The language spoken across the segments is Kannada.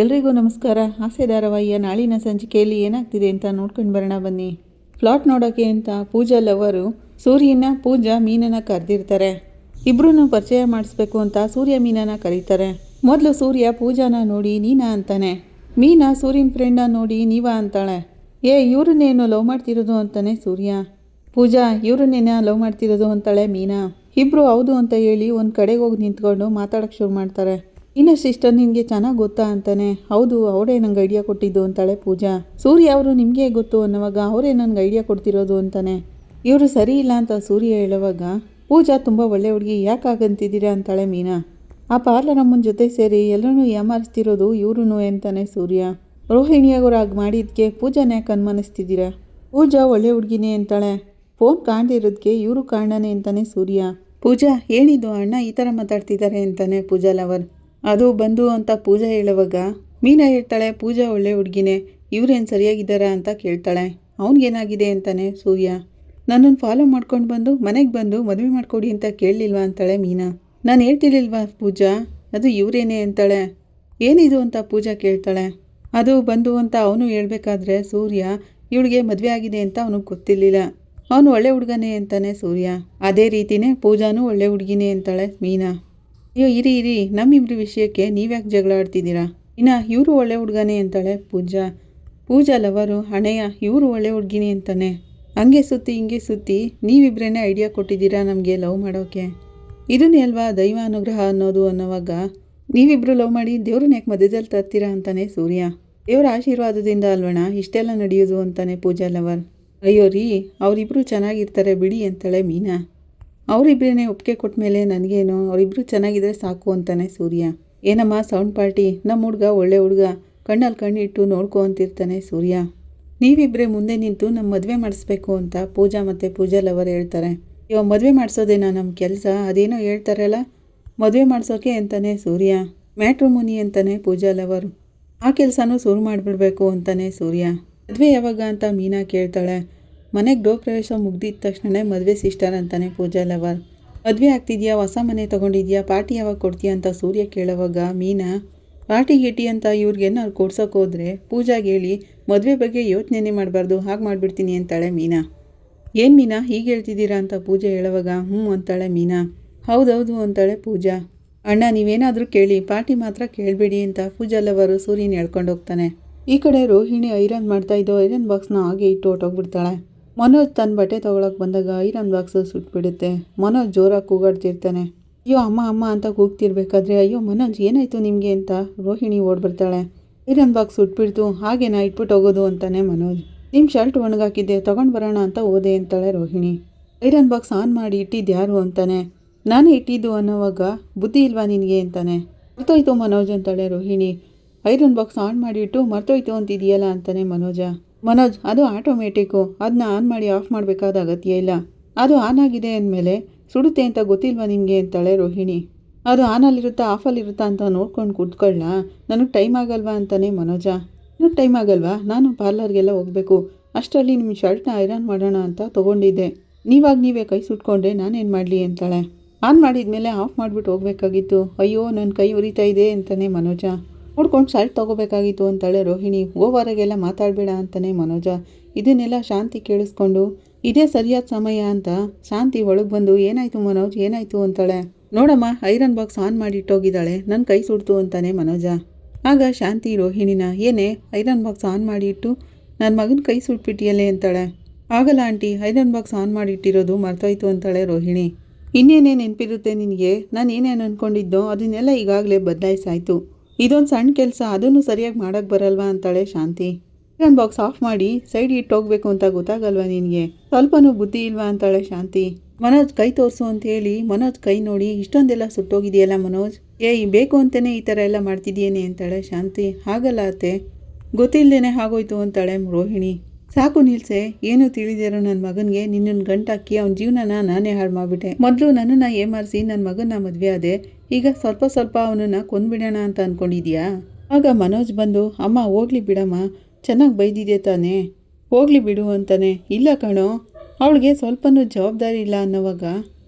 ಎಲ್ರಿಗೂ ನಮಸ್ಕಾರ. ಆಸೆ ಧಾರಾವಾಹಿಯ ನಾಳಿನ ಸಂಚಿಕೆಯಲ್ಲಿ ಏನಾಗ್ತಿದೆ ಅಂತ ನೋಡ್ಕೊಂಡು ಬರೋಣ ಬನ್ನಿ. ಫ್ಲಾಟ್ ನೋಡೋಕೆ ಅಂತ ಪೂಜಾ ಲವರು ಸೂರ್ಯನ ಪೂಜಾ ಮೀನನ ಕರೆದಿರ್ತಾರೆ. ಇಬ್ರು ಪರಿಚಯ ಮಾಡಿಸ್ಬೇಕು ಅಂತ ಸೂರ್ಯ ಮೀನನ ಕರೀತಾರೆ. ಮೊದಲು ಸೂರ್ಯ ಪೂಜಾನ ನೋಡಿ ನೀನಾ ಅಂತಾನೆ. ಮೀನಾ ಸೂರ್ಯನ ಫ್ರೆಂಡ ನೋಡಿ ನೀವಾ ಅಂತಾಳೆ. ಏ ಇವ್ರನ್ನೇನು ಲವ್ ಮಾಡ್ತಿರೋದು ಅಂತಾನೆ ಸೂರ್ಯ. ಪೂಜಾ ಇವ್ರನ್ನೇನ ಲವ್ ಮಾಡ್ತಿರೋದು ಅಂತಾಳೆ ಮೀನಾ. ಇಬ್ರು ಹೌದು ಅಂತ ಹೇಳಿ ಒಂದು ಕಡೆಗೆ ಹೋಗಿ ನಿಂತ್ಕೊಂಡು ಮಾತಾಡೋಕ್ಕೆ ಶುರು ಮಾಡ್ತಾರೆ. ಇನ್ನ ಸಿಸ್ಟರ್ ನಿನಗೆ ಚೆನ್ನಾಗಿ ಗೊತ್ತಾ ಅಂತಾನೆ, ಹೌದು, ಅವರೇ ನಂಗೆ ಐಡಿಯಾ ಕೊಟ್ಟಿದ್ದು, ಅಂತಾಳೆ ಪೂಜಾ. ಸೂರ್ಯ ಅವರು ನಿಮಗೆ ಗೊತ್ತು ಅನ್ನುವಾಗ ಅವರೇ ನನಗೆ ಐಡಿಯಾ ಕೊಡ್ತಿರೋದು, ಅಂತಾನೆ. ಇವರು ಸರಿ ಇಲ್ಲ ಅಂತ ಸೂರ್ಯ ಹೇಳುವಾಗ, ಪೂಜಾ ತುಂಬ ಒಳ್ಳೆ ಹುಡುಗಿ, ಯಾಕಾಗಂತಿದ್ದೀರಾ? ಅಂತಾಳೆ ಮೀನಾ. ಆ ಪಾರ್ಲರ್ ಅಮ್ಮನ ಜೊತೆ ಸೇರಿ ಎಲ್ಲರೂ ಏಮಾರಿಸ್ತಿರೋದು ಇವ್ರೂ ಅಂತಾನೆ ಸೂರ್ಯ. ರೋಹಿಣಿಯವರು ಹಾಗೆ ಮಾಡಿದ್ದಕ್ಕೆ ಪೂಜಾನ ಯಾಕೆ ಅನುಮಾನಿಸ್ತಿದ್ದೀರಾ? ಪೂಜಾ ಒಳ್ಳೆ ಹುಡುಗಿನೇ, ಅಂತಾಳೆ. ಫೋನ್ ಕಾಣ್ದಿರೋದಕ್ಕೆ ಇವರು ಕಾರಣನೇ, ಅಂತಾನೆ ಸೂರ್ಯ. ಪೂಜಾ, ಏನಿದು ಅಣ್ಣ ಈ ಥರ ಮಾತಾಡ್ತಿದ್ದಾರೆ ಅಂತಾನೆ ಪೂಜಾ ಲವರ್. ಅದು ಬಂದು ಅಂತ ಪೂಜಾ ಹೇಳುವಾಗ, ಮೀನಾ ಹೇಳ್ತಾಳೆ, ಪೂಜಾ ಒಳ್ಳೆ ಹುಡುಗಿನೇ, ಇವ್ರೇನು ಸರಿಯಾಗಿದ್ದಾರಾ ಅಂತ ಕೇಳ್ತಾಳೆ. ಅವನಿಗೇನಾಗಿದೆ ಅಂತಾನೆ ಸೂರ್ಯ. ನನ್ನನ್ನು ಫಾಲೋ ಮಾಡ್ಕೊಂಡು ಬಂದು, ಮನೆಗೆ ಬಂದು ಮದುವೆ ಮಾಡಿಕೊಡಿ ಅಂತ ಕೇಳಲಿಲ್ವಾ ಅಂತಾಳೆ ಮೀನಾ. ನಾನು ಹೇಳ್ತಿರ್ಲಿಲ್ವಾ ಪೂಜಾ? ಅದು ಇವರೇನೇ ಅಂತಾಳೆ. ಏನಿದು ಅಂತ ಪೂಜಾ ಕೇಳ್ತಾಳೆ. ಅದು ಬಂದು ಅಂತ ಅವನು ಹೇಳಬೇಕಾದ್ರೆ ಸೂರ್ಯ, ಇವಳಿಗೆ ಮದುವೆ ಆಗಿದೆ ಅಂತ ಅವನಿಗೆ ಗೊತ್ತಿರಲಿಲ್ಲ. ಅವನು ಒಳ್ಳೆ ಹುಡುಗನೇ ಅಂತಾನೆ ಸೂರ್ಯ. ಅದೇ ರೀತಿನೇ ಪೂಜಾನೂ ಒಳ್ಳೆ ಹುಡುಗಿನೇ ಅಂತಾಳೆ ಮೀನಾ. ಅಯ್ಯೋ, ಇರಿ ಇರಿ. ನಮ್ಮಿಬ್ರ ವಿಷಯಕ್ಕೆ ನೀವ್ಯಾಕೆ ಜಗಳ ಆಡ್ತಿದ್ದೀರಾ? ಇನ್ನ ಇವರು ಒಳ್ಳೆ ಹುಡುಗನೇ ಅಂತಾಳೆ ಪೂಜಾ. ಪೂಜಾ ಲವರು, ಹಣೆಯ, ಇವರು ಒಳ್ಳೆ ಹುಡುಗಿನಿ ಅಂತಾನೆ. ಹಂಗೆ ಸುತ್ತಿ, ಹಿಂಗೆ ಸುತ್ತಿ ನೀವಿಬ್ರೇನೆ ಐಡಿಯಾ ಕೊಟ್ಟಿದ್ದೀರಾ ನಮಗೆ ಲವ್ ಮಾಡೋಕ್ಕೆ ಇದನ್ನೇ ಅಲ್ವಾ ದೈವ ಅನುಗ್ರಹ ಅನ್ನೋದು ಅನ್ನೋವಾಗ ನೀವಿಬ್ಬರು ಲವ್ ಮಾಡಿ ದೇವ್ರನ್ನ ಯಾಕೆ ಮಧ್ಯದಲ್ಲಿ ತರ್ತೀರಾ ಅಂತಾನೆ ಸೂರ್ಯ. ದೇವರ ಆಶೀರ್ವಾದದಿಂದ ಅಲ್ವಣ ಇಷ್ಟೆಲ್ಲ ನಡೆಯೋದು ಅಂತಾನೆ ಪೂಜಾ ಲವರ್. ಅಯ್ಯೋ ರೀ ಅವರಿಬ್ಬರು ಚೆನ್ನಾಗಿರ್ತಾರೆ ಬಿಡಿ ಅಂತಾಳೆ ಮೀನಾ. ಅವರಿಬ್ಬರೇ ಒಪ್ಪಿಗೆ ಕೊಟ್ಟ ಮೇಲೆ ನನಗೇನು ಅವರಿಬ್ಬರು ಚೆನ್ನಾಗಿದ್ದರೆ ಸಾಕು ಅಂತಾನೆ ಸೂರ್ಯ. ಏನಮ್ಮ ಸೌಂಡ್ ಪಾರ್ಟಿ ನಮ್ಮ ಹುಡುಗ ಒಳ್ಳೆ ಹುಡುಗ. ಕಣ್ಣಲ್ಲಿ ಕಣ್ಣಿಟ್ಟು ನೋಡ್ಕೊ ಅಂತಿರ್ತಾನೆ ಸೂರ್ಯ. ನೀವಿಬ್ಬರೇ ಮುಂದೆ ನಿಂತು ನಮ್ಮ ಮದುವೆ ಮಾಡಿಸ್ಬೇಕು ಅಂತ ಪೂಜಾ ಮತ್ತು ಪೂಜಾ ಲವರ್ ಹೇಳ್ತಾರೆ. ಇವಾಗ ಮದುವೆ ಮಾಡಿಸೋದೇನಾ ನಮ್ಮ ಕೆಲಸ? ಅದೇನೋ ಹೇಳ್ತಾರಲ್ಲ? ಮದುವೆ ಮಾಡಿಸೋಕೆ ಅಂತಾನೆ ಸೂರ್ಯ. ಮ್ಯಾಟ್ರಿಮೋನಿ ಅಂತಾನೆ ಪೂಜಾ ಲವರ್ ಆ ಕೆಲಸನೂ ಶುರು ಮಾಡಿಬಿಡ್ಬೇಕು ಅಂತಾನೆ ಸೂರ್ಯ. ಮದುವೆ ಯಾವಾಗ ಅಂತ ಮೀನಾ ಕೇಳ್ತಾಳೆ. ಮನೆಗೆ ಗೃಹ ಪ್ರವೇಶ ಮುಗ್ದಿದ ತಕ್ಷಣ ಮದುವೆ ಸಿಸ್ಟರ್ ಅಂತಾನೆ ಪೂಜಾ ಲವರ್. ಮದುವೆ ಆಗ್ತಿದ್ಯಾ? ಹೊಸ ಮನೆ ತೊಗೊಂಡಿದ್ಯಾ? ಪಾರ್ಟಿ ಯಾವಾಗ ಕೊಡ್ತೀಯ ಅಂತ ಸೂರ್ಯ ಕೇಳೋವಾಗ ಮೀನಾ, ಪಾರ್ಟಿ ಗಿಟಿ ಅಂತ ಇವ್ರಿಗೇನಾದ್ರು ಕೊಡ್ಸೋಕೆ ಹೋದ್ರೆ ಪೂಜಾಗೆ ಹೇಳಿ, ಮದುವೆ ಬಗ್ಗೆ ಯೋಚನೆನೇ ಮಾಡಬಾರ್ದು, ಹಾಗೆ ಮಾಡಿಬಿಡ್ತೀನಿ ಅಂತಾಳೆ ಮೀನಾ. ಏನು ಮೀನಾ, ಹೀಗೆ ಹೇಳ್ತಿದ್ದೀರಾ? ಅಂತ ಪೂಜೆ ಹೇಳೋವಾಗ, ಹ್ಞೂ ಅಂತಾಳೆ ಮೀನಾ. ಹೌದೌದು ಅಂತಾಳೆ ಪೂಜಾ. ಅಣ್ಣ, ನೀವೇನಾದರೂ ಕೇಳಿ, ಪಾರ್ಟಿ ಮಾತ್ರ ಕೇಳಬೇಡಿ ಅಂತ ಪೂಜಾ ಲವರು ಸೂರ್ಯನ ಹೇಳ್ಕೊಂಡು ಹೋಗ್ತಾನೆ. ಈ ಕಡೆ ರೋಹಿಣಿ ಐರನ್ ಮಾಡ್ತಾ ಇದ್ದೋ ಐರನ್ ಬಾಕ್ಸ್ನ ಹಾಗೆ ಇಟ್ಟು ಹೊಟ್ಟೋಗ್ಬಿಡ್ತಾಳೆ ಮನೋಜ್ ತನ್ನ ಬಟ್ಟೆ ತೊಗೊಳಕ್ಕೆ ಬಂದಾಗ ಐರನ್ ಬಾಕ್ಸ್ ಸುಟ್ಬಿಡುತ್ತೆ ಮನೋಜ್ ಜೋರಾಗಿ ಕೂಗಾಡ್ತಿರ್ತಾನೆ. ಅಯ್ಯೋ, ಅಮ್ಮ ಅಮ್ಮ ಅಂತ ಕೂಗ್ತಿರ್ಬೇಕಾದ್ರೆ ಅಯ್ಯೋ, ಮನೋಜ್ ಏನಾಯಿತು ನಿಮಗೆ ಅಂತ ರೋಹಿಣಿ ಓಡ್ಬಿಡ್ತಾಳೆ ಐರನ್ ಬಾಕ್ಸ್ ಸುಟ್ಬಿಡ್ತು ಹಾಗೇನಾ ಇಟ್ಬಿಟ್ಟು ಹೋಗೋದು ಅಂತಾನೆ ಮನೋಜ್. ನಿಮ್ಮ ಶರ್ಟ್ ಒಣಗಾಕಿದ್ದೆ, ತೊಗೊಂಡು ಬರೋಣ ಅಂತ ಓದೆ ಅಂತಾಳೆ ರೋಹಿಣಿ. ಐರನ್ ಬಾಕ್ಸ್ ಆನ್ ಮಾಡಿ ಇಟ್ಟಿದ್ದು ಯಾರು ಅಂತಾನೆ. ನಾನು ಇಟ್ಟಿದ್ದು ಅನ್ನೋವಾಗ ಬುದ್ಧಿ ಇಲ್ವಾ ನಿನಗೆ ಅಂತಾನೆ. ಮರ್ತೋಯ್ತು ಮನೋಜ್ ಅಂತಾಳೆ ರೋಹಿಣಿ. ಐರನ್ ಬಾಕ್ಸ್ ಆನ್ ಮಾಡಿಟ್ಟು ಮರ್ತೋಯ್ತು ಅಂತಿದೆಯಲ್ಲ ಅಂತಾನೆ ಮನೋಜ. ಮನೋಜ್, ಅದು ಆಟೋಮೆಟಿಕ್ಕು ಅದನ್ನ ಆನ್ ಮಾಡಿ ಆಫ್ ಮಾಡಬೇಕಾದ ಅಗತ್ಯ ಇಲ್ಲ. ಅದು ಆನ್ ಆಗಿದೆ ಅಂದಮೇಲೆ ಸುಡುತ್ತೆ ಅಂತ ಗೊತ್ತಿಲ್ವಾ ನಿಮಗೆ ಅಂತಾಳೆ ರೋಹಿಣಿ. ಅದು ಆನಲ್ಲಿರುತ್ತಾ ಆಫಲ್ಲಿರುತ್ತಾ ಅಂತ ನೋಡ್ಕೊಂಡು ಕೂತ್ಕೊಳ್ಳ ನನಗೆ ಟೈಮ್ ಆಗಲ್ವಾ ಅಂತಾನೆ ಮನೋಜ. ನನಗೆ ಟೈಮ್ ಆಗಲ್ವಾ? ನಾನು ಪಾರ್ಲರ್ಗೆಲ್ಲ ಹೋಗಬೇಕು. ಅಷ್ಟರಲ್ಲಿ ನಿಮ್ಮ ಶರ್ಟ್ನ ಐರನ್ ಮಾಡೋಣ ಅಂತ ತೊಗೊಂಡಿದ್ದೆ. ನೀವಾಗ ನೀವೇ ಕೈ ಸುಟ್ಕೊಂಡ್ರೆ ನಾನೇನು ಮಾಡಲಿ? ಅಂತಾಳೆ. ಆನ್ ಮಾಡಿದ ಮೇಲೆ ಆಫ್ ಮಾಡಿಬಿಟ್ಟು ಹೋಗಬೇಕಾಗಿತ್ತು. ಅಯ್ಯೋ ನನ್ನ ಕೈ ಉರಿತಾ ಇದೆ ಅಂತಾನೆ ಮನೋಜ. ನೋಡ್ಕೊಂಡು ಶರ್ಟ್ ತೊಗೋಬೇಕಾಗಿತ್ತು ಅಂತಾಳೆ ರೋಹಿಣಿ, ಹೋಗೋವರೆಗೆಲ್ಲ ಮಾತಾಡಬೇಡ ಅಂತಾನೆ ಮನೋಜ. ಇದನ್ನೆಲ್ಲ ಶಾಂತಿ ಕೇಳಿಸ್ಕೊಂಡು, ಇದೇ ಸರಿಯಾದ ಸಮಯ ಅಂತ ಶಾಂತಿ ಒಳಗೆ ಬಂದು, ಏನಾಯಿತು ಮನೋಜ್, ಏನಾಯಿತು ಅಂತಾಳೆ. ನೋಡಮ್ಮ, ಐರನ್ ಬಾಕ್ಸ್ ಆನ್ ಮಾಡಿಟ್ಟೋಗಿದ್ದಾಳೆ ನನ್ನ ಕೈ ಸುಡ್ತು ಅಂತಾನೆ ಮನೋಜ. ಆಗ ಶಾಂತಿ ರೋಹಿಣಿನ, ಏನೇ, ಐರನ್ ಬಾಕ್ಸ್ ಆನ್ ಮಾಡಿ ಇಟ್ಟು ನನ್ನ ಮಗನ ಕೈ ಸುಟ್ಬಿಟ್ಟಿಯಲ್ಲೇ ಅಂತಾಳೆ. ಆಗಲ್ಲ ಆಂಟಿ, ಐರನ್ ಬಾಕ್ಸ್ ಆನ್ ಮಾಡಿಟ್ಟಿರೋದು ಮರ್ತೋಯ್ತು ಅಂತಾಳೆ ರೋಹಿಣಿ. ಇನ್ನೇನೇ ನೆನಪಿರುತ್ತೆ ನಿನಗೆ? ನಾನು ಏನೇನು ಅಂದ್ಕೊಂಡಿದ್ದೋ ಅದನ್ನೆಲ್ಲ ಈಗಾಗಲೇ ಬದಲಾಯಿಸಾಯ್ತು. ಇದೊಂದು ಸಣ್ಣ ಕೆಲಸ, ಅದನ್ನು ಸರಿಯಾಗಿ ಮಾಡೋಕ್ಕೆ ಬರಲ್ವಾ ಅಂತಾಳೆ ಶಾಂತಿ. ಐರನ್ ಬಾಕ್ಸ್ ಆಫ್ ಮಾಡಿ ಸೈಡ್ ಇಟ್ಟು ಹೋಗ್ಬೇಕು ಅಂತ ಗೊತ್ತಾಗಲ್ವಾ ನಿನಗೆ? ಸ್ವಲ್ಪನೂ ಬುದ್ಧಿ ಇಲ್ವಾ ಅಂತಾಳೆ ಶಾಂತಿ. ಮನೋಜ್ ಕೈ ತೋರಿಸು ಅಂತ ಹೇಳಿ ಮನೋಜ್ ಕೈ ನೋಡಿ, ಇಷ್ಟೊಂದೆಲ್ಲ ಸುಟ್ಟೋಗಿದೆಯಲ್ಲ ಮನೋಜ್? ಏಯ್, ಬೇಕು ಅಂತಲೇ ಈ ಥರ ಎಲ್ಲ ಮಾಡ್ತಿದ್ದೀಯೇನೆ ಅಂತಾಳೆ ಶಾಂತಿ. ಹಾಗಲ್ಲ ಅತ್ತೆ. ಗೊತ್ತಿಲ್ಲದೇನೆ ಆಗೋಯ್ತು ಅಂತಾಳೆ ರೋಹಿಣಿ. ಸಾಕು ನಿಲ್ಸೆ. ಏನು ತಿಳಿದಿರೋ ನನ್ನ ಮಗನಿಗೆ ನಿನ್ನನ್ನು ಗಂಟಾಕಿ ಅವನ ಜೀವನನ ನಾನೇ ಹಾಳು ಮಾಡಿಬಿಟ್ಟೆ ಮೊದಲು ನನ್ನನ್ನು ಏಮಾರಿಸಿ ನನ್ನ ಮಗನ ಮದುವೆ ಆದೆ. ಈಗ ಸ್ವಲ್ಪ ಸ್ವಲ್ಪ ಅವನನ್ನು ಕೊಂದ್ಬಿಡೋಣ ಅಂತ ಅಂದ್ಕೊಂಡಿದ್ಯಾ ಆಗ ಮನೋಜ್ ಬಂದು, ಅಮ್ಮ, ಹೋಗ್ಲಿ ಬಿಡಮ್ಮ. ಚೆನ್ನಾಗಿ ಬೈದಿದೆ ತಾನೇ? ಹೋಗ್ಲಿ ಬಿಡು ಅಂತಾನೆ. ಇಲ್ಲ ಕಣೋ. ಅವಳಿಗೆ ಸ್ವಲ್ಪನೂ ಜವಾಬ್ದಾರಿ ಇಲ್ಲ ಅನ್ನೋವಾಗ,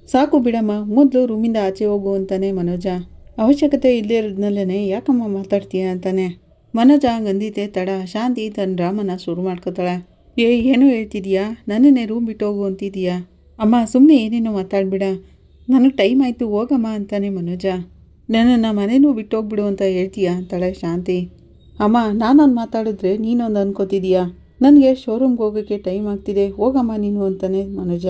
ಸಾಕು ಬಿಡಮ್ಮ, ಮೊದಲು ರೂಮಿಂದ ಆಚೆ ಹೋಗು ಅಂತಾನೆ ಮನೋಜ. ಅವಶ್ಯಕತೆ ಇಲ್ಲದೇ ಇರೋದ್ನಲ್ಲೇ ಯಾಕಮ್ಮ ಮಾತಾಡ್ತೀಯ ಅಂತಾನೆ. ಮನೋಜ ಹಂಗಂದಿದ್ದೆ, ತಡ, ಶಾಂತಿ ತನ್ನ ರಾಮನ ಶುರು ಮಾಡ್ಕೋತಾಳೆ. ಏ, ಏನೋ ಹೇಳ್ತಿದ್ಯಾ? ನನ್ನನ್ನೇ ರೂಮ್ ಬಿಟ್ಟು ಹೋಗು ಅಂತಿದೀಯಾ? ಅಮ್ಮ ಸುಮ್ಮನೆ ಏನೇನೋ ಮಾತಾಡ್ಬಿಡ. ನನಗೆ ಟೈಮ್ ಆಯಿತು, ಹೋಗಮ್ಮ ಅಂತಾನೆ ಮನೋಜ. ನನ್ನನ್ನು ಮನೇನೂ ಬಿಟ್ಟು ಹೋಗ್ಬಿಡು ಅಂತ ಹೇಳ್ತೀಯಾ ಅಂತಾಳೆ ಶಾಂತಿ. ಅಮ್ಮ ನಾನೊಂದು ಮಾತಾಡಿದ್ರೆ ನೀನೊಂದು ಅನ್ಕೋತಿದೀಯಾ? ನನಗೆ ಶೋರೂಮ್ಗೆ ಹೋಗೋಕ್ಕೆ ಟೈಮ್ ಆಗ್ತಿದೆ, ಹೋಗಮ್ಮ ನೀನು ಅಂತಾನೆ ಮನೋಜ.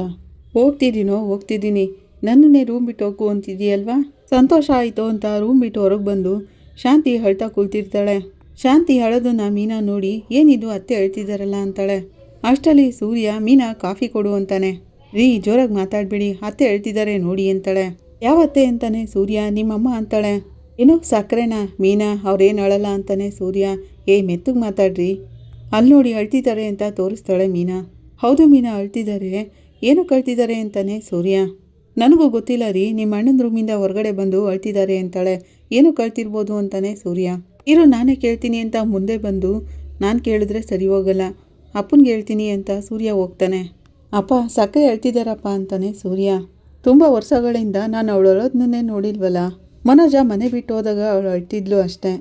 ಹೋಗ್ತಿದ್ದೀನೋ ಹೋಗ್ತಿದ್ದೀನಿ ನನ್ನನ್ನೇ ರೂಮ್ ಬಿಟ್ಟು ಹೋಗು ಅಂತಿದೀಯಲ್ವಾ? ಸಂತೋಷ ಆಯಿತು ಅಂತ ರೂಮ್ ಬಿಟ್ಟು ಹೊರಗೆ ಬಂದು ಶಾಂತಿ ಅಳ್ತಾ ಕೂಳ್ತಿರ್ತಾಳೆ. ಶಾಂತಿ ಅಳೋದನ್ನು ಮೀನಾ ನೋಡಿ, ಏನಿದು ಅತ್ತೆ ಹೇಳ್ತಿದ್ದಾರಲ್ಲ ಅಂತಾಳೆ. ಅಷ್ಟರಲ್ಲಿ ಸೂರ್ಯ, ಮೀನಾ ಕಾಫಿ ಕೊಡು ಅಂತಾನೆ. ರೀ, ಜೋರಾಗಿ ಮಾತಾಡ್ಬೇಡಿ. ಅತ್ತೆ ಹೇಳ್ತಿದ್ದಾರೆ ನೋಡಿ ಅಂತಾಳೆ. ಯಾವತ್ತೆ ಅಂತಾನೆ? ಸೂರ್ಯ, ನಿಮ್ಮಮ್ಮ ಅಂತಾಳೆ. ಏನು ಸಕ್ಕರೆನಾ, ಮೀನಾ, ಅವ್ರೇನು ಅಳಲ್ಲ ಅಂತಾನೆ ಸೂರ್ಯ. ಏ, ಮೆತ್ತಗೆ ಮಾತಾಡ್ರಿ. ಅಲ್ಲಿ ನೋಡಿ ಅಳ್ತಿದ್ದಾರೆ ಅಂತ ತೋರಿಸ್ತಾಳೆ ಮೀನಾ. ಹೌದು ಮೀನಾ ಅಳ್ತಿದ್ದಾರೆ ಏನು ಕಳ್ತಿದ್ದಾರೆ ಅಂತಾನೆ ಸೂರ್ಯ. ನನಗೂ ಗೊತ್ತಿಲ್ಲ ರೀ ನಿಮ್ಮ ಅಣ್ಣನ ರೂಮಿಂದ ಹೊರಗಡೆ ಬಂದು ಅಳ್ತಿದ್ದಾರೆ ಅಂತಾಳೆ. ಏನು ಕಳ್ತಿರ್ಬೋದು ಅಂತಾನೆ ಸೂರ್ಯ. ಇರು, ನಾನೇ ಕೇಳ್ತೀನಿ ಅಂತ ಮುಂದೆ ಬಂದು ನಾನು ಕೇಳಿದ್ರೆ ಸರಿ ಹೋಗಲ್ಲ. ಅಪ್ಪನಿಗೆ ಹೇಳ್ತೀನಿ ಅಂತ ಸೂರ್ಯ ಹೋಗ್ತಾನೆ. ಅಪ್ಪ ಸಕ್ಕರೆ ಹೇಳ್ತಿದ್ದಾರಪ್ಪ ಅಂತಾನೆ ಸೂರ್ಯ. ತುಂಬ ವರ್ಷಗಳಿಂದ ನಾನು ಅವಳು ಅಳೋದನ್ನೇ ನೋಡಿಲ್ವಲ್ಲ? ಮನೋಜ ಮನೆ ಬಿಟ್ಟು ಹೋದಾಗ ಅವಳು ಅಳ್ತಿದ್ಲು ಅಷ್ಟೇ.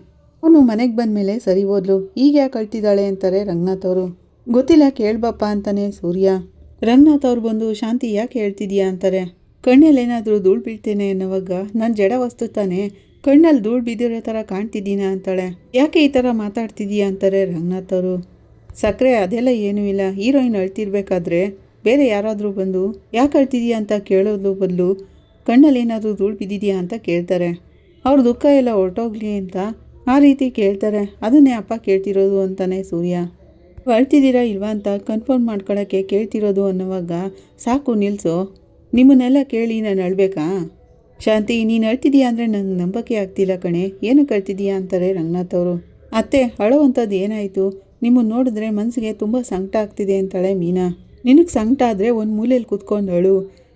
ಅವನು ಮನೆಗೆ ಬಂದಮೇಲೆ ಸರಿ ಹೋದ್ಲು. ಈಗ ಯಾಕೆ ಅಳ್ತಿದ್ದಾಳೆ ಅಂತಾರೆ ರಂಗನಾಥ್ ಅವರು. ಗೊತ್ತಿಲ್ಲ, ಕೇಳ್ಬಪ್ಪ ಅಂತಾನೆ ಸೂರ್ಯ. ರಂಗನಾಥ್ ಅವ್ರು ಬಂದು, ಶಾಂತಿ ಯಾಕೆ ಹೇಳ್ತಿದ್ಯಾ ಅಂತಾರೆ. ಕಣ್ಣಲ್ಲಿ ಏನಾದರೂ ಧೂಳು ಬೀಳ್ತೇನೆ ಅನ್ನೋವಾಗ ನನ್ನ ಜಡ ವಸ್ತು ತಾನೆ. ಕಣ್ಣಲ್ಲಿ ಧೂಳು ಬಿದ್ದಿರೋ ಥರ ಕಾಣ್ತಿದ್ದೀನ ಅಂತಾಳೆ. ಯಾಕೆ ಈ ಥರ ಮಾತಾಡ್ತಿದೀಯಾ ಅಂತಾರೆ ರಂಗನಾಥ್ ಅವರು. ಸಕ್ಕರೆ ಅದೆಲ್ಲ ಏನೂ ಇಲ್ಲ. ಹೀರೋಯಿನ್ ಅಳ್ತಿರ್ಬೇಕಾದ್ರೆ ಬೇರೆ ಯಾರಾದರೂ ಬಂದು, ಯಾಕೆ ಅಳ್ತಿದೀಯಾ ಅಂತ ಕೇಳೋದು ಬದಲು ಕಣ್ಣಲ್ಲಿ ಏನಾದರೂ ಧೂಳು ಬಿದ್ದಿದೆಯಾ ಅಂತ ಕೇಳ್ತಾರೆ. ಅವ್ರ ದುಃಖ ಎಲ್ಲ ಹೊರಟೋಗ್ಲಿ ಅಂತ ಆ ರೀತಿ ಕೇಳ್ತಾರೆ. ಅದನ್ನೇ ಅಪ್ಪ ಕೇಳ್ತಿರೋದು ಅಂತಾನೆ ಸೂರ್ಯ. ಅಳ್ತಿದ್ದೀರಾ ಇಲ್ವಾ ಅಂತ ಕನ್ಫರ್ಮ್ ಮಾಡ್ಕೊಳ್ಳೋಕ್ಕೆ ಕೇಳ್ತಿರೋದು ಅನ್ನೋವಾಗ, ಸಾಕು ನಿಲ್ಲಿಸು ನಿಮ್ಮನ್ನೆಲ್ಲ ಕೇಳಿ ನಾನು ಅಳ್ಬೇಕಾ? ಶಾಂತಿ, ನೀನು ಅಳ್ತಿದ್ದೀಯಾ ಅಂದರೆ ನಂಗೆ ನಂಬಿಕೆ ಆಗ್ತಿಲ್ಲ ಕಣೆ. ಏನು ಕಳ್ತಿದೀಯಾ ಅಂತಾರೆ ರಂಗನಾಥ್ ಅವರು. ಅತ್ತೆ, ಅಳೋವಂಥದ್ದು ಏನಾಯಿತು? ನಿಮ್ಮನ್ನು ನೋಡಿದ್ರೆ ಮನಸ್ಸಿಗೆ ತುಂಬ ಸಂಕಟ ಆಗ್ತಿದೆ ಅಂತಾಳೆ ಮೀನಾ. ನಿನಗೆ ಸಂಕಟ ಆದರೆ ಒಂದು ಮೂಲೆಯಲ್ಲಿ ಕೂತ್ಕೊಂಡಳು.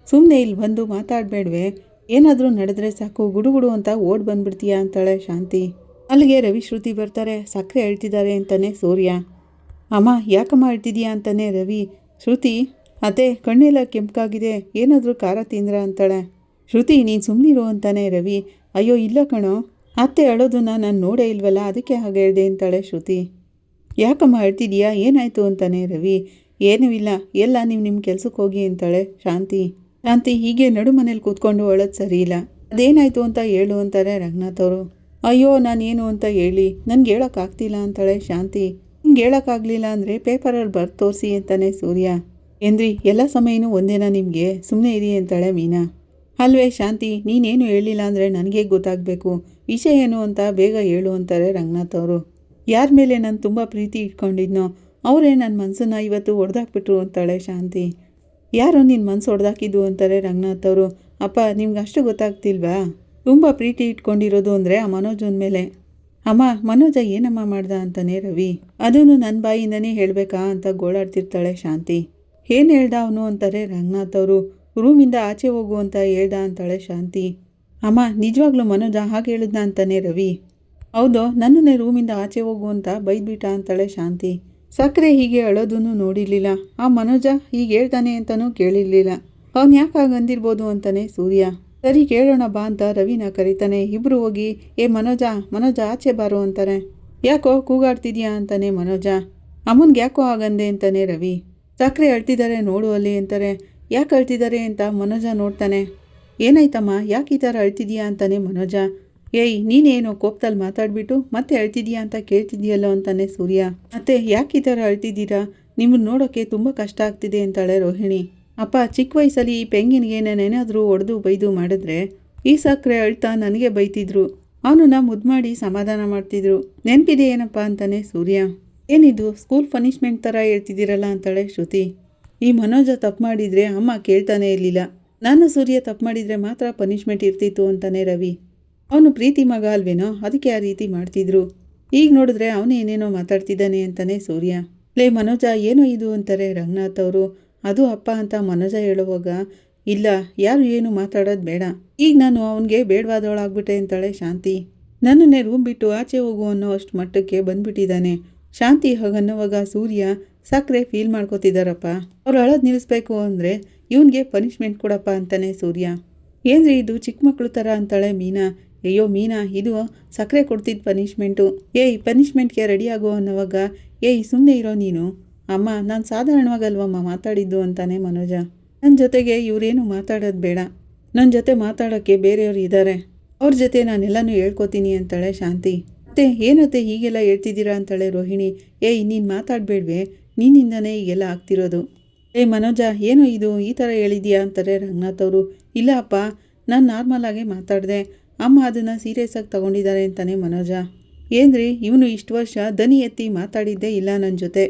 ಸುಮ್ಮನೆ ಇಲ್ಲಿ ಬಂದು ಮಾತಾಡಬೇಡ್ವೆ. ಏನಾದರೂ ನಡೆದ್ರೆ ಸಾಕು ಗುಡುಗುಡು ಅಂತ ಓಡ್ ಬಂದ್ಬಿಡ್ತೀಯಾ ಅಂತಾಳೆ ಶಾಂತಿ. ಅಲ್ಲಿಗೆ ರವಿ ಶ್ರುತಿ ಬರ್ತಾರೆ. ಸಕ್ಕರೆ ಹೇಳ್ತಿದ್ದಾರೆ ಅಂತಾನೆ ಸೂರ್ಯ. ಅಮ್ಮ, ಯಾಕಮ್ಮ ಹೇಳ್ತಿದ್ಯಾ ಅಂತಾನೆ ರವಿ. ಶ್ರುತಿ, ಅತ್ತೆ, ಕಣ್ಣೆಲ್ಲ ಕೆಂಪಾಗಿದೆ ಏನಾದರೂ ಖಾರ ತಿಂದ್ರ ಅಂತಾಳೆ. ಶ್ರುತಿ, ನೀನು ಸುಮ್ಮನಿರು ಅಂತಾನೆ ರವಿ. ಅಯ್ಯೋ, ಇಲ್ಲ ಕಣೋ. ಅತ್ತೆ ಅಳೋದನ್ನ ನಾನು ನೋಡೇ ಇಲ್ವಲ್ಲ, ಅದಕ್ಕೆ ಹಾಗೆ ಹೇಳಿದೆ ಅಂತಾಳೆ ಶ್ರುತಿ. ಯಾಕಮ್ಮ ಹೇಳ್ತಿದ್ಯಾ? ಏನಾಯಿತು ಅಂತಾನೆ ರವಿ. ಏನೂ ಇಲ್ಲ. ಎಲ್ಲ ನೀವು ನಿಮ್ಮ ಕೆಲಸಕ್ಕೆ ಹೋಗಿ ಅಂತಾಳೆ ಶಾಂತಿ. ಶಾಂತಿ ಹೀಗೆ ನಡು ಮನೇಲಿ ಕೂತ್ಕೊಂಡು ಅಳೋದು ಸರಿ ಇಲ್ಲ. ಅದೇನಾಯಿತು ಅಂತ ಹೇಳು ಅಂತಾರೆ ರಂಗನಾಥ್ ಅವರು. ಅಯ್ಯೋ, ನಾನೇನು ಅಂತ ಹೇಳಿ. ನನಗೆ ಹೇಳೋಕ್ಕಾಗ್ತಿಲ್ಲ ಅಂತಾಳೆ ಶಾಂತಿ. ನಿಮ್ಗೆ ಹೇಳೋಕ್ಕಾಗಲಿಲ್ಲ ಅಂದರೆ ಪೇಪರಲ್ಲಿ ಬರ್ದು ತೋರಿಸಿ ಅಂತಾನೆ ಸೂರ್ಯ. ಏನ್ರಿ, ಎಲ್ಲ ಸಮಯನೂ ಒಂದೇನಾ ನಿಮಗೆ? ಸುಮ್ಮನೆ ಇರಿ ಅಂತಾಳೆ ಮೀನಾ ಅಲ್ವೇ ಶಾಂತಿ, ನೀನೇನು ಹೇಳಿಲ್ಲ ಅಂದರೆ ನನಗೆ ಗೊತ್ತಾಗಬೇಕು. ವಿಷಯ ಏನು ಅಂತ ಬೇಗ ಹೇಳು ಅಂತಾರೆ ರಂಗನಾಥ್ ಅವರು. ಯಾರ ಮೇಲೆ ನಾನು ತುಂಬ ಪ್ರೀತಿ ಇಟ್ಕೊಂಡಿದ್ನೋ ಅವರೇ ನನ್ನ ಮನಸ್ಸನ್ನು ಇವತ್ತು ಹೊಡೆದಾಕ್ಬಿಟ್ರು ಅಂತಾಳೆ ಶಾಂತಿ. ಯಾರೋ ನಿನ್ನ ಮನಸ್ಸು ಹೊಡೆದಾಕಿದ್ದು ಅಂತಾರೆ ರಂಗನಾಥ್ ಅವರು. ಅಪ್ಪ, ನಿಮ್ಗೆ ಅಷ್ಟು ಗೊತ್ತಾಗ್ತಿಲ್ವಾ? ತುಂಬ ಪ್ರೀತಿ ಇಟ್ಕೊಂಡಿರೋದು ಅಂದರೆ ಆ ಮನೋಜನ ಮೇಲೆ. ಅಮ್ಮ, ಮನೋಜ ಏನಮ್ಮ ಮಾಡ್ದ ಅಂತಾನೆ ರವಿ. ಅದನ್ನು ನನ್ನ ಬಾಯಿಂದನೇ ಹೇಳಬೇಕಾ ಅಂತ ಗೋಳಾಡ್ತಿರ್ತಾಳೆ ಶಾಂತಿ. ಏನು ಹೇಳ್ದ ಅವನು ಅಂತಾರೆ ರಂಗನಾಥ್ ಅವರು. ರೂಮಿಂದ ಆಚೆ ಹೋಗು ಅಂತ ಹೇಳ್ದ ಅಂತಾಳೆ ಶಾಂತಿ. ಅಮ್ಮ, ನಿಜವಾಗ್ಲೂ ಮನೋಜ ಹಾಗೆ ಹೇಳಿದ್ನ ಅಂತಾನೆ ರವಿ. ಹೌದು, ನನ್ನನ್ನೇ ರೂಮಿಂದ ಆಚೆ ಹೋಗು ಅಂತ ಬೈದ್ಬಿಟ್ಟ ಅಂತಾಳೆ ಶಾಂತಿ. ಸಕ್ಕರೆ ಹೀಗೆ ಅಳೋದನ್ನು ನೋಡಿರಲಿಲ್ಲ. ಆ ಮನೋಜ ಹೀಗೆ ಹೇಳ್ತಾನೆ ಅಂತಲೂ ಕೇಳಿರಲಿಲ್ಲ. ಅವನು ಯಾಕೆ ಹಾಗೆ ಅಂದಿರ್ಬೋದು ಅಂತಾನೆ ಸೂರ್ಯ. ಸರಿ ಕೇಳೋಣ ಬಾ ಅಂತ ರವಿನ ಕರೀತಾನೆ. ಇಬ್ರು ಹೋಗಿ, ಏ ಮನೋಜ ಮನೋಜ ಆಚೆ ಬಾರು ಅಂತಾರೆ. ಯಾಕೋ ಕೂಗಾಡ್ತಿದ್ಯಾ ಅಂತಾನೆ ಮನೋಜ. ಅಮ್ಮನ್ಗೆ ಯಾಕೋ ಆಗಂದೆ ಅಂತಾನೆ ರವಿ. ಸಕ್ಕರೆ ಅಳ್ತಿದ್ದಾರೆ ನೋಡು ಅಲ್ಲಿ ಅಂತಾರೆ. ಯಾಕೆ ಅಳ್ತಿದ್ದಾರೆ ಅಂತ ಮನೋಜ ನೋಡ್ತಾನೆ. ಏನಾಯ್ತಮ್ಮ, ಯಾಕೆ ಈ ಥರ ಅಳ್ತಿದ್ಯಾ ಅಂತಾನೆ ಮನೋಜ. ಏಯ್, ನೀನೇನು ಕೋಪದಲ್ಲಿ ಮಾತಾಡ್ಬಿಟ್ಟು ಮತ್ತೆ ಅಳ್ತಿದ್ಯಾ ಅಂತ ಕೇಳ್ತಿದ್ಯಲ್ಲೋ ಅಂತಾನೆ ಸೂರ್ಯ. ಮತ್ತೆ ಯಾಕೆ ಈ ಥರ ಅಳ್ತಿದ್ದೀರಾ? ನಿಮ್ಮನ್ನು ನೋಡೋಕ್ಕೆ ತುಂಬ ಕಷ್ಟ ಆಗ್ತಿದೆ ಅಂತಾಳೆ ರೋಹಿಣಿ. ಅಪ್ಪ, ಚಿಕ್ಕ ವಯಸ್ಸಲ್ಲಿ ಈ ಪೆಂಗಿನ್ಗೆ ನಾನೇನಾದರೂ ಒಡೆದು ಬೈದು ಮಾಡಿದ್ರೆ ಈ ಸಕ್ಕರೆ ಅಳ್ತಾ ನನಗೆ ಬೈತಿದ್ರು. ಅವನನ್ನ ಮುದ್ದು ಮಾಡಿ ಸಮಾಧಾನ ಮಾಡ್ತಿದ್ರು. ನೆನಪಿದೆ ಏನಪ್ಪ ಅಂತಾನೆ ಸೂರ್ಯ. ಏನಿದು, ಸ್ಕೂಲ್ ಪನಿಷ್ಮೆಂಟ್ ಥರ ಹೇಳ್ತಿದ್ದೀರಲ್ಲ ಅಂತಾಳೆ ಶ್ರುತಿ. ಈ ಮನೋಜ ತಪ್ಪು ಮಾಡಿದರೆ ಅಮ್ಮ ಕೇಳ್ತಾನೆ ಇರಲಿಲ್ಲ. ನಾನು ಸೂರ್ಯ ತಪ್ಪು ಮಾಡಿದರೆ ಮಾತ್ರ ಪನಿಷ್ಮೆಂಟ್ ಇರ್ತಿತ್ತು ಅಂತಾನೆ ರವಿ. ಅವನು ಪ್ರೀತಿ ಮಗ ಅಲ್ವೇನೋ? ಅದಕ್ಕೆ ಆ ರೀತಿ ಮಾಡ್ತಿದ್ರು. ಈಗ ನೋಡಿದ್ರೆ ಅವನು ಏನೇನೋ ಮಾತಾಡ್ತಿದ್ದಾನೆ ಅಂತಾನೆ ಸೂರ್ಯ. ಲೇ, ಮನೋಜ, ಏನೋ ಇದು ಅಂತಾರೆ ರಂಗನಾಥ್ ಅವರು? ಅದು ಅಪ್ಪ ಅಂತ ಮನೋಜ ಹೇಳುವಾಗ, ಇಲ್ಲ, ಯಾರು ಏನು ಮಾತಾಡೋದು ಬೇಡ. ಈಗ ನಾನು ಅವನಿಗೆ ಬೇಡವಾದವಳಾಗ್ಬಿಟ್ಟೆ ಅಂತಾಳೆ ಶಾಂತಿ. ನನ್ನನ್ನೇ ರೂಮ್ ಬಿಟ್ಟು ಆಚೆ ಹೋಗು ಅನ್ನೋ ಅಷ್ಟು ಮಟ್ಟಕ್ಕೆ ಬಂದ್ಬಿಟ್ಟಿದ್ದಾನೆ. ಶಾಂತಿ ಹಾಗನ್ನೋವಾಗ ಸೂರ್ಯ ಸಕ್ಕರೆ ಫೀಲ್ ಮಾಡ್ಕೋತಿದ್ದಾರಪ್ಪ. ಅವ್ರು ಅಳೋದು ನಿಲ್ಲಿಸ್ಬೇಕು ಅಂದರೆ ಇವನಿಗೆ ಪನಿಷ್ಮೆಂಟ್ ಕೊಡಪ್ಪ ಅಂತಾನೆ ಸೂರ್ಯ. ಏನ್ರಿ ಇದು ಚಿಕ್ಕ ಮಕ್ಕಳು ಥರ ಅಂತಾಳೆ ಮೀನಾ? ಅಯ್ಯೋ ಮೀನಾ, ಇದು ಸಕ್ಕರೆ ಕೊಡ್ತಿದ್ದ ಪನಿಷ್ಮೆಂಟು ಏಯ್ ಪನಿಷ್ಮೆಂಟ್ಗೆ ರೆಡಿ ಆಗೋ ಅನ್ನೋವಾಗ, ಏಯ್ ಸುಮ್ಮನೆ ಇರೋ ನೀನು. ಅಮ್ಮ, ನಾನು ಸಾಧಾರಣವಾಗಲ್ವಮ್ಮ ಮಾತಾಡಿದ್ದು ಅಂತಾನೆ ಮನೋಜ. ನನ್ನ ಜೊತೆಗೆ ಇವರೇನು ಮಾತಾಡೋದು ಬೇಡ. ನನ್ನ ಜೊತೆ ಮಾತಾಡೋಕ್ಕೆ ಬೇರೆಯವರು ಇದ್ದಾರೆ ಅವ್ರ ಜೊತೆ ನಾನೆಲ್ಲನೂ ಹೇಳ್ಕೊತೀನಿ ಅಂತಾಳೆ ಶಾಂತಿ. ಮತ್ತೆ, ಏನತ್ತೆ ಹೀಗೆಲ್ಲ ಹೇಳ್ತಿದ್ದೀರಾ ಅಂತಾಳೆ ರೋಹಿಣಿ. ಏಯ್, ನೀನು ಮಾತಾಡಬೇಡ್ವೆ. ನಿನ್ನಿಂದನೇ ಹೀಗೆಲ್ಲ ಆಗ್ತಿರೋದು. ಏ ಮನೋಜ, ಏನು ಇದು ಈ ಥರ ಹೇಳಿದ್ಯಾ ಅಂತಾರೆ ರಂಗನಾಥ್ ಅವರು. ಇಲ್ಲ ಅಪ್ಪ, ನಾನು ನಾರ್ಮಲ್ ಆಗಿ ಮಾತಾಡಿದೆ. ಅಮ್ಮ ಅದನ್ನು ಸೀರಿಯಸ್ ಆಗಿ ತಗೊಂಡಿದ್ದಾರೆ ಅಂತಾನೆ ಮನೋಜ. ಏನ್ರಿ, ಇವನು ಇಷ್ಟು ವರ್ಷ ದನಿ ಎತ್ತಿ ಮಾತಾಡಿದ್ದೇ ಇಲ್ಲ ನನ್ನ ಜೊತೆ.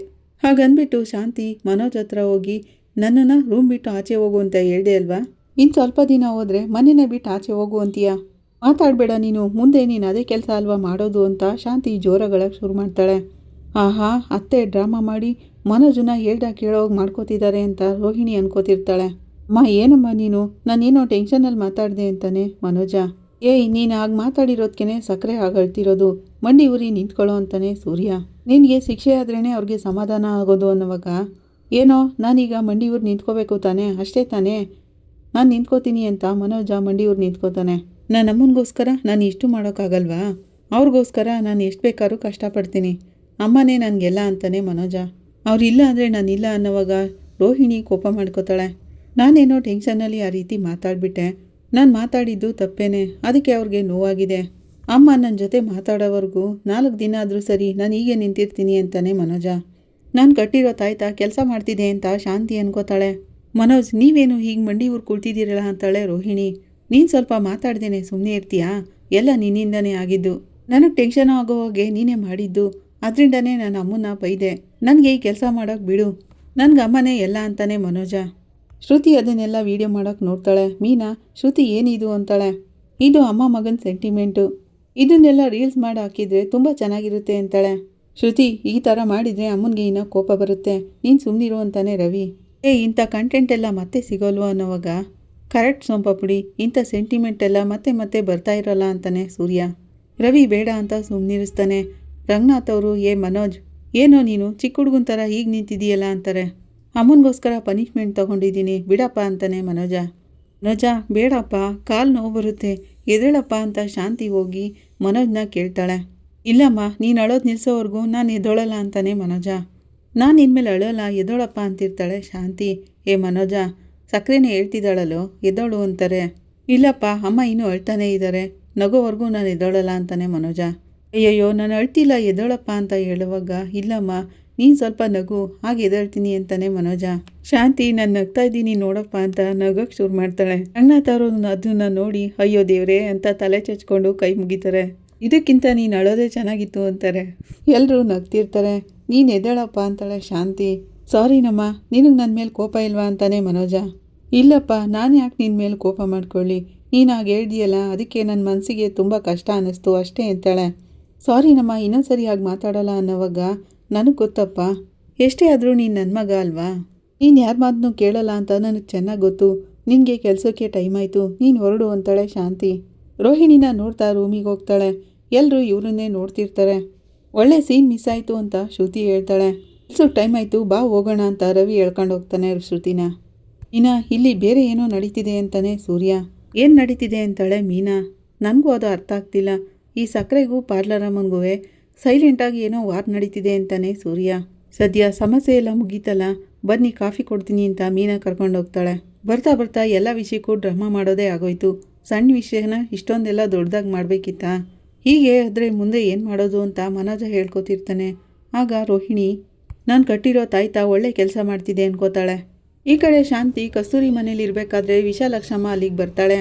ಹಾಗನ್ಬಿಟ್ಟು ಶಾಂತಿ ಮನೋಜ್ ಹತ್ರ ಹೋಗಿ, ನನ್ನನ್ನು ರೂಮ್ ಬಿಟ್ಟು ಆಚೆ ಹೋಗು ಅಂತ ಹೇಳ್ದೆ ಅಲ್ವಾ? ಇನ್ನು ಸ್ವಲ್ಪ ದಿನ ಹೋದರೆ ಮನೆನೇ ಬಿಟ್ಟು ಆಚೆ ಹೋಗು ಅಂತೀಯ? ಮಾತಾಡಬೇಡ ನೀನು, ಮುಂದೆ ನೀನು ಅದೇ ಕೆಲಸ ಅಲ್ವಾ ಮಾಡೋದು ಅಂತ ಶಾಂತಿ ಜೋರಗಳಕ್ಕೆ ಶುರು ಮಾಡ್ತಾಳೆ. ಆಹಾ, ಅತ್ತೆ ಡ್ರಾಮಾ ಮಾಡಿ ಮನೋಜನ ಹೇಳ್ದ ಕೇಳೋಗಿ ಮಾಡ್ಕೋತಿದ್ದಾರೆ ಅಂತ ರೋಹಿಣಿ ಅನ್ಕೋತಿರ್ತಾಳೆ. ಅಮ್ಮ, ಏನಮ್ಮ ನೀನು? ನಾನೇನೋ ಟೆನ್ಷನಲ್ಲಿ ಮಾತಾಡಿದೆ ಅಂತಾನೆ ಮನೋಜ. ಏಯ್, ನೀನು ಆಗ ಮಾತಾಡಿರೋದ್ಕೇನೆ ಸಕ್ಕರೆ ಆಗಳ್ತಿರೋದು ಮಂಡಿ ಉರಿ ನಿಂತ್ಕೊಳ್ಳೋ ಅಂತಾನೆ ಸೂರ್ಯ. ನಿನಗೆ ಶಿಕ್ಷೆ ಆದ್ರೇ ಅವ್ರಿಗೆ ಸಮಾಧಾನ ಆಗೋದು ಅನ್ನೋವಾಗ? ಏನೋ, ನಾನೀಗ ಮಂಡಿ ಊರು ನಿಂತ್ಕೋಬೇಕು ತಾನೆ, ಅಷ್ಟೇ ತಾನೇ. ನಾನು ನಿಂತ್ಕೋತೀನಿ ಅಂತ ಮನೋಜ ಮಂಡಿ ಊರು ನಿಂತ್ಕೋತಾನೆ. ನನ್ನ ಅಮ್ಮನಿಗೋಸ್ಕರ ನಾನು ಇಷ್ಟು ಮಾಡೋಕ್ಕಾಗಲ್ವಾ? ಅವ್ರಿಗೋಸ್ಕರ ನಾನು ಎಷ್ಟು ಬೇಕಾದ್ರೂ ಕಷ್ಟಪಡ್ತೀನಿ. ಅಮ್ಮನೇ ನನಗೆಲ್ಲ ಅಂತಾನೆ ಮನೋಜ. ಅವ್ರಿಲ್ಲ ಅಂದರೆ ನಾನಿಲ್ಲ ಅನ್ನೋವಾಗ ರೋಹಿಣಿ ಕೋಪ ಮಾಡ್ಕೋತಾಳೆ. ನಾನೇನೋ ಟೆನ್ಷನ್ನಲ್ಲಿ ಆ ರೀತಿ ಮಾತಾಡಿಬಿಟ್ಟೆ. ನಾನು ಮಾತಾಡಿದ್ದು ತಪ್ಪೇನೆ. ಅದಕ್ಕೆ ಅವ್ರಿಗೆ ನೋವಾಗಿದೆ. ಅಮ್ಮ ನನ್ನ ಜೊತೆ ಮಾತಾಡೋವರೆಗೂ ನಾಲ್ಕು ದಿನ ಆದರೂ ಸರಿ ನಾನು ಹೀಗೆ ನಿಂತಿರ್ತೀನಿ ಅಂತಾನೆ ಮನೋಜ. ನಾನು ಕಟ್ಟಿರೋ ತಾಯ್ತಾ ಕೆಲಸ ಮಾಡ್ತಿದ್ದೆ ಅಂತ ಶಾಂತಿ ಅನ್ಕೋತಾಳೆ. ಮನೋಜ್, ನೀವೇನು ಹೀಗೆ ಮಂಡಿ ಊರು ಕುಳ್ತಿದ್ದೀರಲ್ಲ ಅಂತಾಳೆ ರೋಹಿಣಿ. ನೀನು ಸ್ವಲ್ಪ ಮಾತಾಡ್ದೇನೆ ಸುಮ್ಮನೆ ಇರ್ತೀಯಾ? ಎಲ್ಲ ನಿನ್ನಿಂದನೇ ಆಗಿದ್ದು. ನನಗೆ ಟೆನ್ಷನ್ ಆಗೋ ಹಾಗೆ ನೀನೇ ಮಾಡಿದ್ದು. ಅದರಿಂದನೇ ನಾನು ಅಮ್ಮನ್ನ ಬೈದೆ. ನನಗೆ ಈ ಕೆಲಸ ಮಾಡೋಕೆ ಬಿಡು. ನನಗೆ ಅಮ್ಮನೇ ಎಲ್ಲ ಅಂತಾನೆ ಮನೋಜ. ಶ್ರುತಿ ಅದನ್ನೆಲ್ಲ ವೀಡಿಯೋ ಮಾಡೋಕ್ಕೆ ನೋಡ್ತಾಳೆ. ಮೀನಾ, ಶ್ರುತಿ ಏನಿದು? ಅಂತಾಳೆ. ಇದು ಅಮ್ಮ ಮಗನ ಸೆಂಟಿಮೆಂಟು. ಇದನ್ನೆಲ್ಲ ರೀಲ್ಸ್ ಮಾಡಿ ಹಾಕಿದರೆ ತುಂಬ ಚೆನ್ನಾಗಿರುತ್ತೆ, ಅಂತಾಳೆ. ಶ್ರುತಿ, ಈ ಥರ ಮಾಡಿದರೆ ಅಮ್ಮನಿಗೆ ಇನ್ನೂ ಕೋಪ ಬರುತ್ತೆ. ನೀನು ಸುಮ್ಮನಿರು ಅಂತಾನೆ ರವಿ. ಏ, ಇಂಥ ಕಂಟೆಂಟ್ ಎಲ್ಲ ಮತ್ತೆ ಸಿಗೋಲ್ವ ಅನ್ನೋವಾಗ? ಕರೆಕ್ಟ್ ಸೊಂಪ ಪುಡಿ, ಇಂಥ ಸೆಂಟಿಮೆಂಟ್ ಎಲ್ಲ ಮತ್ತೆ ಮತ್ತೆ ಬರ್ತಾ ಇರೋಲ್ಲ, ಅಂತಾನೆ ಸೂರ್ಯ. ರವಿ ಬೇಡ ಅಂತ ಸುಮ್ಮನಿರಿಸ್ತಾನೆ ರಂಗನಾಥ್ ಅವರು, ಏ, ಮನೋಜ್, ಏನೋ ನೀನು ಚಿಕ್ಕ ಹುಡುಗನ ಥರ ಈಗ ನಿಂತಿದೀಯಲ್ಲ, ಅಂತಾರೆ. ಅಮ್ಮನಿಗೋಸ್ಕರ ಪನಿಷ್ಮೆಂಟ್ ತಗೊಂಡಿದ್ದೀನಿ. ಬಿಡಪ್ಪ ಅಂತಾನೆ ಮನೋಜ. ಮನೋಜ, ಬೇಡಪ್ಪ. ಕಾಲು ನೋವು ಬರುತ್ತೆ. ಎದೇಳಪ್ಪ ಅಂತ ಶಾಂತಿ ಹೋಗಿ ಮನೋಜ್ನ ಕೇಳ್ತಾಳೆ. ಇಲ್ಲಮ್ಮ, ನೀನು ಅಳೋದು ನಿಲ್ಸೋವರೆಗೂ ನಾನು ಎದ್ದೋಳಲ್ಲ ಅಂತಾನೆ ಮನೋಜ. ನಾನು ಇನ್ಮೇಲೆ ಅಳೋಲ್ಲ, ಎದ್ದೋಳಪ್ಪ ಅಂತಿರ್ತಾಳೆ ಶಾಂತಿ. ಏ ಮನೋಜ ಸಕ್ಕರೆನೇ ಹೇಳ್ತಿದ್ದಾಳಲ್ಲೋ, ಎದ್ದೋಳು ಅಂತಾರೆ. ಇಲ್ಲಪ್ಪ, ಅಮ್ಮ ಇನ್ನೂ ಅಳ್ತಾನೇ ಇದ್ದಾರೆ ನಗೋವರೆಗೂ ನಾನು ಎದ್ದೋಳಲ್ಲ ಅಂತಾನೆ ಮನೋಜ. ಅಯ್ಯಯ್ಯೋ, ನಾನು ಅಳ್ತಿಲ್ಲ, ಎದ್ದೋಳಪ್ಪ ಅಂತ ಹೇಳುವಾಗ, ಇಲ್ಲಮ್ಮ ನೀನು ಸ್ವಲ್ಪ ನಗು, ಹಾಗೆ ಎದರ್ತೀನಿ ಅಂತಾನೆ ಮನೋಜ. ಶಾಂತಿ, ನಾನು ನಗ್ತಾ ಇದ್ದೀನಿ ನೋಡಪ್ಪ ಅಂತ ನಗೋಕೆ ಶುರು ಮಾಡ್ತಾಳೆ. ರಂಗನಾಥ್ ಅವರು ಅದನ್ನ ನೋಡಿ, ಅಯ್ಯೋ ದೇವ್ರೇ ಅಂತ ತಲೆ ಚಚ್ಕೊಂಡು ಕೈ ಮುಗಿತಾರೆ. ಇದಕ್ಕಿಂತ ನೀನು ಅಳೋದೇ ಚೆನ್ನಾಗಿತ್ತು ಅಂತಾರೆ. ಎಲ್ಲರೂ ನಗ್ತಿರ್ತಾರೆ. ನೀನು ಎದ್ದೇಳಪ್ಪ ಅಂತಾಳೆ ಶಾಂತಿ. ಸಾರಿನಮ್ಮ ನಿನಗೆ ನನ್ನ ಮೇಲೆ ಕೋಪ ಇಲ್ವಾ ಅಂತಾನೆ ಮನೋಜ. ಇಲ್ಲಪ್ಪ, ನಾನು ಯಾಕೆ ನಿನ್ನ ಮೇಲೆ ಕೋಪ ಮಾಡ್ಕೊಳ್ಳಿ? ನೀನು ಹಾಗೆ ಹೇಳ್ದಿಯಲ್ಲ, ಅದಕ್ಕೆ ನನ್ನ ಮನಸ್ಸಿಗೆ ತುಂಬ ಕಷ್ಟ ಅನ್ನಿಸ್ತು ಅಷ್ಟೇ ಅಂತಾಳೆ. ಸಾರಿ ನಮ್ಮ, ಇನ್ನೊಂದ್ಸರಿ ಹಾಗೆ ಮಾತಾಡೋಲ್ಲ ಅನ್ನೋವಾಗ ನನಗೆ ಗೊತ್ತಪ್ಪ, ಎಷ್ಟೇ ಆದರೂ ನೀನು ನನ್ನ ಮಗ ಅಲ್ವಾ? ನೀನು ಯಾರ ಮಾತನ್ನು ಕೇಳಲ್ಲ ಅಂತ ನನಗೆ ಚೆನ್ನಾಗಿ ಗೊತ್ತು. ನಿನಗೆ ಕೆಲಸಕ್ಕೆ ಟೈಮ್ ಆಯಿತು, ನೀನು ಹೊರಡು ಅಂತಾಳೆ ಶಾಂತಿ. ರೋಹಿಣಿನ ನೋಡ್ತಾ ರೂಮಿಗೆ ಹೋಗ್ತಾಳೆ ಎಲ್ಲರೂ ಇವರನ್ನೇ ನೋಡ್ತಿರ್ತಾರೆ. ಒಳ್ಳೆ ಸೀನ್ ಮಿಸ್ ಆಯಿತು ಅಂತ ಶ್ರುತಿ ಹೇಳ್ತಾಳೆ. ಕೆಲಸ ಟೈಮ್ ಆಯಿತು, ಬಾ ಹೋಗೋಣ ಅಂತ ರವಿ ಹೇಳ್ಕೊಂಡು ಹೋಗ್ತಾನೆ ಶ್ರುತಿನ. ಇನ್ನು ಇಲ್ಲಿ ಬೇರೆ ಏನೋ ನಡೀತಿದೆ ಅಂತಾನೆ ಸೂರ್ಯ. ಏನು ನಡೀತಿದೆ ಅಂತಾಳೆ ಮೀನಾ? ನನಗೂ ಅದು ಅರ್ಥ ಆಗ್ತಿಲ್ಲ. ಈ ಸಕ್ಕರೆಗೂ ಪಾರ್ಲರಮ್ಮನಿಗೂ ಸೈಲೆಂಟಾಗಿ ಏನೋ ವಾರ್ ನಡೀತಿದೆ ಅಂತಾನೆ ಸೂರ್ಯ. ಸದ್ಯ ಸಮಸ್ಯೆ ಎಲ್ಲ ಮುಗೀತಲ್ಲ, ಬನ್ನಿ ಕಾಫಿ ಕೊಡ್ತೀನಿ ಅಂತ ಮೀನಾ ಕರ್ಕೊಂಡು ಹೋಗ್ತಾಳೆ. ಬರ್ತಾ ಬರ್ತಾ ಎಲ್ಲ ವಿಷಯಕ್ಕೂ ಡ್ರಾಮಾ ಮಾಡೋದೇ ಆಗೋಯ್ತು. ಸಣ್ಣ ವಿಷಯನ ಇಷ್ಟೊಂದೆಲ್ಲ ದೊಡ್ಡದಾಗಿ ಮಾಡಬೇಕಿತ್ತಾ? ಹೀಗೆ ಆದರೆ ಮುಂದೆ ಏನು ಮಾಡೋದು ಅಂತ ಮನೋಜ ಹೇಳ್ಕೊತಿರ್ತಾನೆ. ಆಗ ರೋಹಿಣಿ, ನಾನು ಕಟ್ಟಿರೋ ತಾಯ್ತಾ ಒಳ್ಳೆ ಕೆಲಸ ಮಾಡ್ತಿದೆ ಅನ್ಕೋತಾಳೆ. ಈ ಕಡೆ ಶಾಂತಿ ಕಸ್ತೂರಿ ಮನೇಲಿ ಇರಬೇಕಾದ್ರೆ ವಿಶಾಲಕ್ಷಮ್ಮ ಅಲ್ಲಿಗೆ ಬರ್ತಾಳೆ.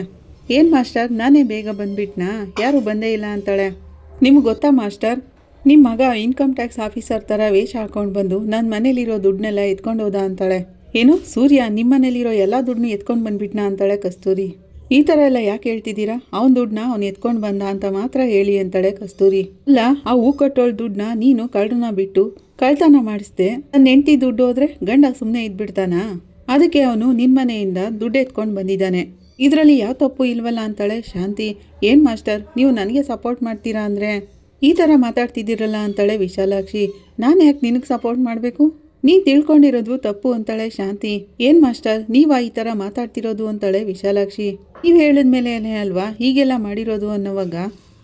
ಏನು ಮಾಸ್ಟರ್, ನಾನೇ ಬೇಗ ಬಂದ್ಬಿಟ್ನಾ? ಯಾರು ಬಂದೇ ಇಲ್ಲ ಅಂತಾಳೆ. ನಿಮ್ಗೆ ಗೊತ್ತಾ ಮಾಸ್ಟರ್? ನಿಮ್ಮ ಮಗ ಇನ್ಕಮ್ ಟ್ಯಾಕ್ಸ್ ಆಫೀಸರ್ ಥರ ವೇಷ ಹಾಕೊಂಡು ಬಂದು ನನ್ನ ಮನೇಲಿರೋ ದುಡ್ಡನ್ನೆಲ್ಲ ಎತ್ಕೊಂಡು ಹೋದ ಅಂತಾಳೆ. ಏನು? ಸೂರ್ಯ ನಿಮ್ಮ ಮನೇಲಿರೋ ಎಲ್ಲ ದುಡ್ಡನ್ನು ಎತ್ಕೊಂಡು ಬಂದ್ಬಿಟ್ನಾ ಅಂತಾಳೆ ಕಸ್ತೂರಿ. ಈ ಥರ ಎಲ್ಲ ಯಾಕೆ ಹೇಳ್ತಿದ್ದೀರಾ? ಅವನ ದುಡ್ಡನ್ನ ಅವ್ನು ಎತ್ಕೊಂಡು ಬಂದ ಅಂತ ಮಾತ್ರ ಹೇಳಿ ಅಂತಾಳೆ ಕಸ್ತೂರಿ. ಅಲ್ಲ ಆ ಹೂ ಕಟ್ಟೋಳ ದುಡ್ಡನ್ನ ನೀನು ಕಳ್ಳನ ಬಿಟ್ಟು ಕಳ್ತನ ಮಾಡಿಸ್ದೆ ನನ್ನ ಹೆಂಡತಿ ದುಡ್ಡು ಹೋದ್ರೆ ಗಂಡ ಸುಮ್ಮನೆ ಇದ್ಬಿಡ್ತಾನ. ಅದಕ್ಕೆ ಅವನು ನಿನ್ನ ಮನೆಯಿಂದ ದುಡ್ಡು ಎತ್ಕೊಂಡು ಬಂದಿದ್ದಾನೆ. ಇದರಲ್ಲಿ ಯಾವ ತಪ್ಪು ಇಲ್ವಲ್ಲ ಅಂತಾಳೆ ಶಾಂತಿ. ಏನು ಮಾಸ್ಟರ್, ನೀವು ನನಗೆ ಸಪೋರ್ಟ್ ಮಾಡ್ತೀರಾ ಅಂದರೆ? ಈ ಥರ ಮಾತಾಡ್ತಿದ್ದೀರಲ್ಲ ಅಂತಾಳೆ ವಿಶಾಲಾಕ್ಷಿ, ನಾನು ಯಾಕೆ ನಿನಗೆ ಸಪೋರ್ಟ್ ಮಾಡಬೇಕು? ನೀನು ತಿಳ್ಕೊಂಡಿರೋದು ತಪ್ಪು ಅಂತಾಳೆ ಶಾಂತಿ, ಏನು ಮಾಸ್ಟರ್, ನೀವಾ ಈ ಥರ ಮಾತಾಡ್ತಿರೋದು ಅಂತಾಳೆ ವಿಶಾಲಾಕ್ಷಿ. ನೀವು ಹೇಳಿದ್ಮೇಲೆ ಅಲ್ವಾ, ಹೀಗೆಲ್ಲ ಮಾಡಿರೋದು ಅನ್ನೋವಾಗ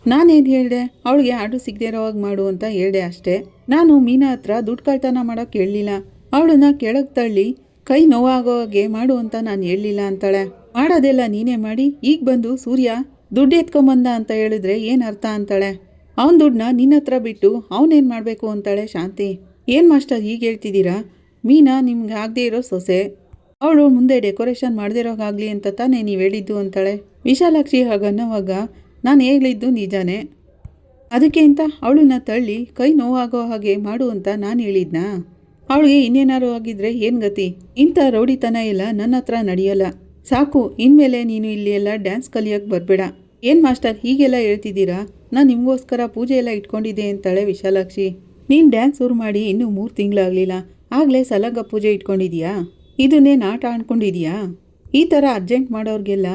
ನಾನೇನು ಹೇಳಿದೆ? ಅವಳಿಗೆ ಆಡು ಸಿಗದೆ ಇರೋವಾಗ ಮಾಡು ಅಂತ ಹೇಳಿದೆ ಅಷ್ಟೇ. ನಾನು ಮೀನಾ ಹತ್ರ ದುಡ್ಡು ಕಳ್ತನ ಮಾಡೋಕೆ ಹೇಳಲಿಲ್ಲ ಅವಳನ್ನ ಕೆಳಗೆ ತಳ್ಳಿ ಕೈ ನೋವಾಗೋ ಹಾಗೆ ಮಾಡು ಅಂತ ನಾನು ಹೇಳಲಿಲ್ಲ ಅಂತಾಳೆ. ಮಾಡೋದೆಲ್ಲ ನೀನೇ ಮಾಡಿ, ಈಗ ಬಂದು ಸೂರ್ಯ ದುಡ್ಡು ಎತ್ಕೊಂಬಂದ ಅಂತ ಹೇಳಿದ್ರೆ ಏನು ಅರ್ಥ ಅಂತಾಳೆ. ಅವನ ದುಡ್ಡನ್ನ ನಿನ್ನ ಹತ್ರ ಬಿಟ್ಟು ಅವನೇನು ಮಾಡಬೇಕು ಅಂತಾಳೆ ಶಾಂತಿ. ಏನು ಮಾಸ್ಟರ್ ಈಗ ಹೇಳ್ತಿದ್ದೀರಾ? ಮೀನಾ, ನಿಮ್ಗೆ ಆಗದೆ ಇರೋ ಸೊಸೆ. ಅವಳು ಮುಂದೆ ಡೆಕೋರೇಷನ್ ಮಾಡದಿರೋಗಾಗಲಿ ಅಂತ ತಾನೇ ನೀವು ಹೇಳಿದ್ದು ಅಂತಾಳೆ. ವಿಶಾಲಾಕ್ಷಿ ಹಾಗನ್ನೋವಾಗ ನಾನು ಹೇಳಿದ್ದು ನಿಜಾನೇ? ಅದಕ್ಕೆ ಅಂತ ಅವಳನ್ನ ತಳ್ಳಿ ಕೈ ನೋವಾಗೋ ಹಾಗೆ ಮಾಡು ಅಂತ ನಾನು ಹೇಳಿದ್ನಾ? ಅವಳಿಗೆ ಇನ್ನೇನಾರು ಆಗಿದ್ರೆ ಏನು ಗತಿ? ಇಂಥ ರೌಡಿತನ ಎಲ್ಲ ನನ್ನ ಹತ್ರ ನಡೆಯಲ್ಲ. ಸಾಕು, ಇನ್ಮೇಲೆ ನೀನು ಇಲ್ಲಿ ಎಲ್ಲ ಡ್ಯಾನ್ಸ್ ಕಲಿಯೋಕ್ಕೆ ಬರಬೇಡ. ಏನು ಮಾಸ್ಟರ್, ಹೀಗೆಲ್ಲ ಹೇಳ್ತಿದ್ದೀರಾ? ನಾನು ನಿಮಗೋಸ್ಕರ ಪೂಜೆ ಎಲ್ಲ ಇಟ್ಕೊಂಡಿದ್ದೆ ಅಂತಾಳೆ ವಿಶಾಲಾಕ್ಷಿ. ನೀನು ಡ್ಯಾನ್ಸ್ ಶುರು ಮಾಡಿ ಇನ್ನೂ ಮೂರು ತಿಂಗಳಾಗಲಿಲ್ಲ. ಆಗಲೇ ಸಲಗ ಪೂಜೆ ಇಟ್ಕೊಂಡಿದ್ಯಾ? ಇದನ್ನೇ ನಾಟ ಅಂದ್ಕೊಂಡಿದ್ಯಾ ಈ ಥರ ಅರ್ಜೆಂಟ್ ಮಾಡೋರಿಗೆಲ್ಲ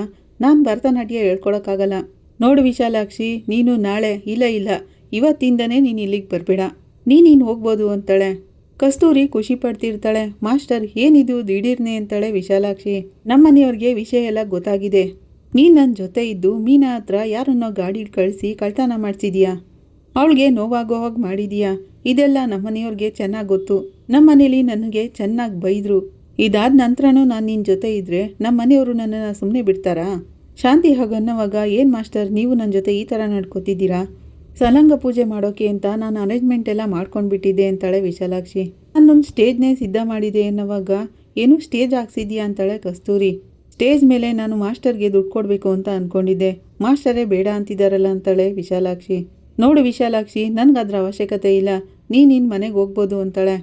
ನಾನು ಭರತನಾಟ್ಯ ಹೇಳ್ಕೊಳಕ್ಕಾಗಲ್ಲ. ನೋಡು ವಿಶಾಲಾಕ್ಷಿ, ನೀನು ನಾಳೆ, ಇಲ್ಲ ಇಲ್ಲ, ಇವತ್ತಿಂದನೇ ನೀನು ಇಲ್ಲಿಗೆ ಬರಬೇಡ. ನೀನು ಹೋಗ್ಬೋದು ಅಂತಾಳೆ. ಕಸ್ತೂರಿ ಖುಷಿ ಪಡ್ತಿರ್ತಾಳೆ. ಮಾಸ್ಟರ್, ಏನಿದು ದಿಢೀರ್ನೆ ಅಂತಾಳೆ ವಿಶಾಲಾಕ್ಷಿ. ನಮ್ಮನೆಯವ್ರಿಗೆ ವಿಷಯ ಎಲ್ಲ ಗೊತ್ತಾಗಿದೆ. ನೀನು ನನ್ನ ಜೊತೆ ಇದ್ದು ಮೀನಾ ಹತ್ರ ಯಾರನ್ನೋ ಗಾಡಿ ಕಳಿಸಿ ಕಳ್ತನ ಮಾಡ್ತಿದೀಯಾ ಅವಳಿಗೆ ನೋವಾಗೋ ಹಾಗೆ ಮಾಡಿದೀಯಾ? ಇದೆಲ್ಲ ನಮ್ಮನೆಯವ್ರಿಗೆ ಚೆನ್ನಾಗಿ ಗೊತ್ತು. ನಮ್ಮನೇಲಿ ನನಗೆ ಚೆನ್ನಾಗಿ ಬೈದರು. ಇದಾದ ನಂತರನೂ ನಾನು ನಿನ್ನ ಜೊತೆ ಇದ್ದರೆ ನಮ್ಮ ಮನೆಯವರು ನನ್ನನ್ನು ಸುಮ್ಮನೆ ಬಿಡ್ತಾರಾ? ಶಾಂತಿ ಹಾಗನ್ನೋವಾಗ ಏನು ಮಾಸ್ಟರ್ ನೀವು ನನ್ನ ಜೊತೆ ಈ ಥರ ನಡ್ಕೋತಿದ್ದೀರಾ? ಸಲಂಗ ಪೂಜೆ ಮಾಡೋಕೆ ಅಂತ ನಾನು ಅರೇಂಜ್ಮೆಂಟ್ ಎಲ್ಲ ಮಾಡ್ಕೊಂಡ್ಬಿಟ್ಟಿದ್ದೆ ಅಂತಾಳೆ ವಿಶಾಲಾಕ್ಷಿ. ನಾನೊಂದು ಸ್ಟೇಜ್ನೇ ಸಿದ್ಧ ಮಾಡಿದೆ ಅನ್ನೋವಾಗ, ಏನು ಸ್ಟೇಜ್ ಹಾಕ್ಸಿದ್ಯಾ? ಅಂತಾಳೆ ಕಸ್ತೂರಿ. ಸ್ಟೇಜ್ ಮೇಲೆ ನಾನು ಮಾಸ್ಟರ್ಗೆ ದುಡ್ಡು ಕೊಡಬೇಕು ಅಂತ ಅಂದ್ಕೊಂಡಿದ್ದೆ ಮಾಸ್ಟರೇ ಬೇಡ ಅಂತಿದ್ದಾರಲ್ಲ ಅಂತಾಳೆ ವಿಶಾಲಾಕ್ಷಿ. ನೋಡು ವಿಶಾಲಾಕ್ಷಿ, ನನಗದ್ರ ಅವಶ್ಯಕತೆ ಇಲ್ಲ. ನೀನು ನಿನ್ನ ಮನೆಗೆ ಹೋಗ್ಬೋದು ಅಂತಾಳೆ.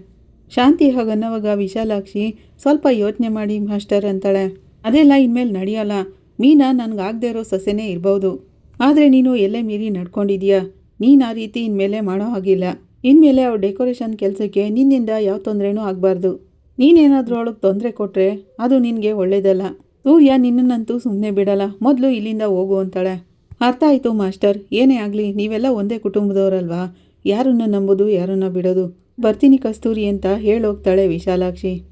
ಶಾಂತಿ ಹಾಗನ್ನವಾಗ ವಿಶಾಲಾಕ್ಷಿ, ಸ್ವಲ್ಪ ಯೋಚನೆ ಮಾಡಿ ಮಾಸ್ಟರ್ ಅಂತಾಳೆ. ಅದೆಲ್ಲ ಇನ್ಮೇಲೆ ನಡೆಯಲ್ಲ. ಮೀನಾ ನನಗಾಗದೇ ಇರೋ ಸಸ್ಯನೇ ಇರ್ಬೋದು. ಆದರೆ ನೀನು ಎಲ್ಲೇ ಮೀರಿ ನಡ್ಕೊಂಡಿದ್ಯಾ? ನೀನು ಆ ರೀತಿ ಇನ್ಮೇಲೆ ಮಾಡೋ ಹಾಗಿಲ್ಲ. ಇನ್ಮೇಲೆ ಅವ್ರ ಡೆಕೋರೇಷನ್ ಕೆಲಸಕ್ಕೆ ನಿನ್ನಿಂದ ಯಾವ ತೊಂದರೆನೂ ಆಗಬಾರ್ದು. ನೀನೇನಾದರೂ ಅವಳಿಗೆ ತೊಂದರೆ ಕೊಟ್ಟರೆ ಅದು ನಿನಗೆ ಒಳ್ಳೇದಲ್ಲ. ಸೂರ್ಯ ನಿನ್ನನ್ನಂತೂ ಸುಮ್ಮನೆ ಬಿಡಲ್ಲ. ಮೊದಲು ಇಲ್ಲಿಂದ ಹೋಗು ಅಂತಾಳೆ. ಅರ್ಥ ಆಯಿತು ಮಾಸ್ಟರ್. ಏನೇ ಆಗಲಿ, ನೀವೆಲ್ಲ ಒಂದೇ ಕುಟುಂಬದವರಲ್ವಾ? ಯಾರನ್ನ ನಂಬೋದು, ಯಾರನ್ನ ಬಿಡೋದು? ಬರ್ತೀನಿ ಕಸ್ತೂರಿ ಅಂತ ಹೇಳೋಗ್ತಾಳೆ ವಿಶಾಲಾಕ್ಷಿ.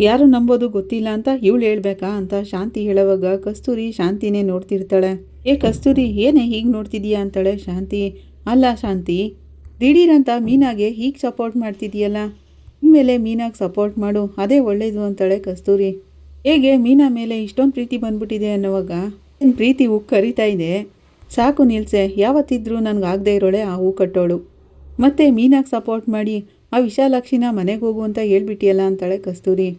ಯಾರು ನಂಬೋದು ಗೊತ್ತಿಲ್ಲ ಅಂತ ಇವಳು ಹೇಳ್ಬೇಕಾ ಅಂತ ಶಾಂತಿ ಹೇಳೋವಾಗ ಕಸ್ತೂರಿ ಶಾಂತಿನೇ ನೋಡ್ತಿರ್ತಾಳೆ. ಏ ಕಸ್ತೂರಿ, ಏನೇ ಹೀಗೆ ನೋಡ್ತಿದೀಯಾ ಅಂತಾಳೆ ಶಾಂತಿ. ಅಲ್ಲ ಶಾಂತಿ, ದಿಢೀರಂತ ಮೀನಾಗೆ ಹೀಗೆ ಸಪೋರ್ಟ್ ಮಾಡ್ತಿದೀಯಲ್ಲ? ಇನ್ಮೇಲೆ ಮೀನಾಗೆ ಸಪೋರ್ಟ್ ಮಾಡು. ಅದೇ ಒಳ್ಳೇದು ಅಂತಾಳೆ ಕಸ್ತೂರಿ. ಹೇಗೆ ಮೀನಾ ಮೇಲೆ ಇಷ್ಟೊಂದು ಪ್ರೀತಿ ಬಂದ್ಬಿಟ್ಟಿದೆ ಅನ್ನೋವಾಗ ನಿನ್ನ ಪ್ರೀತಿ ಉಕ್ಕು ಕರಿತಾ ಇದೆ? ಸಾಕು ನಿಲ್ಸೆ, ಯಾವತ್ತಿದ್ರೂ ನನಗೆ ಆಗದೆ ಇರೋಳೆ ಆ ಹೂ ಕಟ್ಟೋಳು. ಮತ್ತೆ ಮೀನಾಗೆ ಸಪೋರ್ಟ್ ಮಾಡಿ, ಆ ವಿಶಾಲಾಕ್ಷಿನ ಮನೆಗೆ ಹೋಗು ಅಂತ ಹೇಳ್ಬಿಟ್ಟಿಯಲ್ಲ ಅಂತಾಳೆ ಕಸ್ತೂರಿ.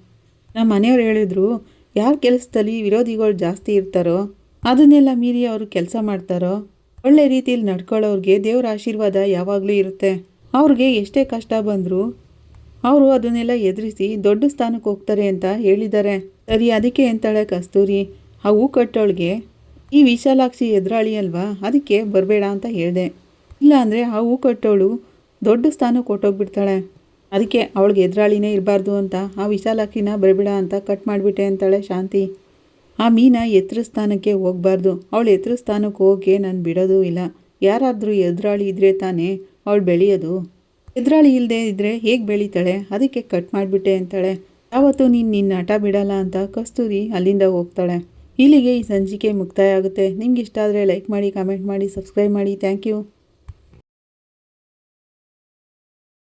ನಮ್ಮ ಮನೆಯವ್ರು ಹೇಳಿದ್ರು, ಯಾರ ಕೆಲಸದಲ್ಲಿ ವಿರೋಧಿಗಳು ಜಾಸ್ತಿ ಇರ್ತಾರೋ, ಅದನ್ನೆಲ್ಲ ಮೀರಿ ಅವರು ಕೆಲಸ ಮಾಡ್ತಾರೋ, ಒಳ್ಳೆ ರೀತಿಯಲ್ಲಿ ನಡ್ಕೊಳ್ಳೋರಿಗೆ ದೇವರ ಆಶೀರ್ವಾದ ಯಾವಾಗಲೂ ಇರುತ್ತೆ. ಅವ್ರಿಗೆ ಎಷ್ಟೇ ಕಷ್ಟ ಬಂದರೂ, ಅವರು ಅದನ್ನೆಲ್ಲ ಎದುರಿಸಿ ದೊಡ್ಡ ಸ್ಥಾನಕ್ಕೆ ಹೋಗ್ತಾರೆ ಅಂತ ಹೇಳಿದ್ದಾರೆ. ಸರಿ, ಅದಕ್ಕೆ ಅಂತಾಳೆ ಕಸ್ತೂರಿ. ಆ ಹೂ ಕಟ್ಟೋಳಿಗೆ ಈ ವಿಶಾಲಾಕ್ಷಿ ಎದುರಾಳಿ ಅಲ್ವಾ ಅದಕ್ಕೆ ಬರಬೇಡ ಅಂತ ಹೇಳಿದೆ. ಇಲ್ಲ ಅಂದರೆ ಆ ಹೂ ಕಟ್ಟೋಳು ದೊಡ್ಡ ಸ್ಥಾನ ಕೊಟ್ಟೋಗ್ಬಿಡ್ತಾಳೆ ಅದಕ್ಕೆ ಅವಳಿಗೆ ಎದುರಾಳಿನೇ ಇರಬಾರ್ದು ಅಂತ, ಆ ವಿಶಾಲಾಕ್ಷಿನ ಬರಬೇಡ ಅಂತ ಕಟ್ ಮಾಡಿಬಿಟ್ಟೆ, ಅಂತಾಳೆ ಶಾಂತಿ. ಆ ಮೀನ ಎತ್ತರ ಸ್ಥಾನಕ್ಕೆ ಹೋಗಬಾರ್ದು. ಅವಳು ಎತ್ತರ ಸ್ಥಾನಕ್ಕೆ ಹೋಗಿ ನಾನು ಬಿಡೋದು ಇಲ್ಲ. ಯಾರಾದರೂ ಎದುರಾಳಿ ಇದ್ದರೆ ತಾನೇ ಅವಳು ಬೆಳೆಯೋದು. ಎದುರಾಳಿ ಇಲ್ಲದೆ ಇದ್ದರೆ ಹೇಗೆ ಬೆಳೀತಾಳೆ? ಅದಕ್ಕೆ ಕಟ್ ಮಾಡಿಬಿಟ್ಟೆ ಅಂತಾಳೆ. ಯಾವತ್ತೂ ನೀನು ನಿನ್ನ ಆಟ ಬಿಡಲ್ಲ ಅಂತ ಕಸ್ತೂರಿ ಅಲ್ಲಿಂದ ಹೋಗ್ತಾಳೆ. ಇಲ್ಲಿಗೆ ಈ ಸಂಚಿಕೆ ಮುಕ್ತಾಯ ಆಗುತ್ತೆ. ನಿಮ್ಗೆ ಇಷ್ಟ ಆದರೆ ಲೈಕ್ ಮಾಡಿ ಕಮೆಂಟ್ ಮಾಡಿ ಸಬ್ಸ್ಕ್ರೈಬ್ ಮಾಡಿ. Thank you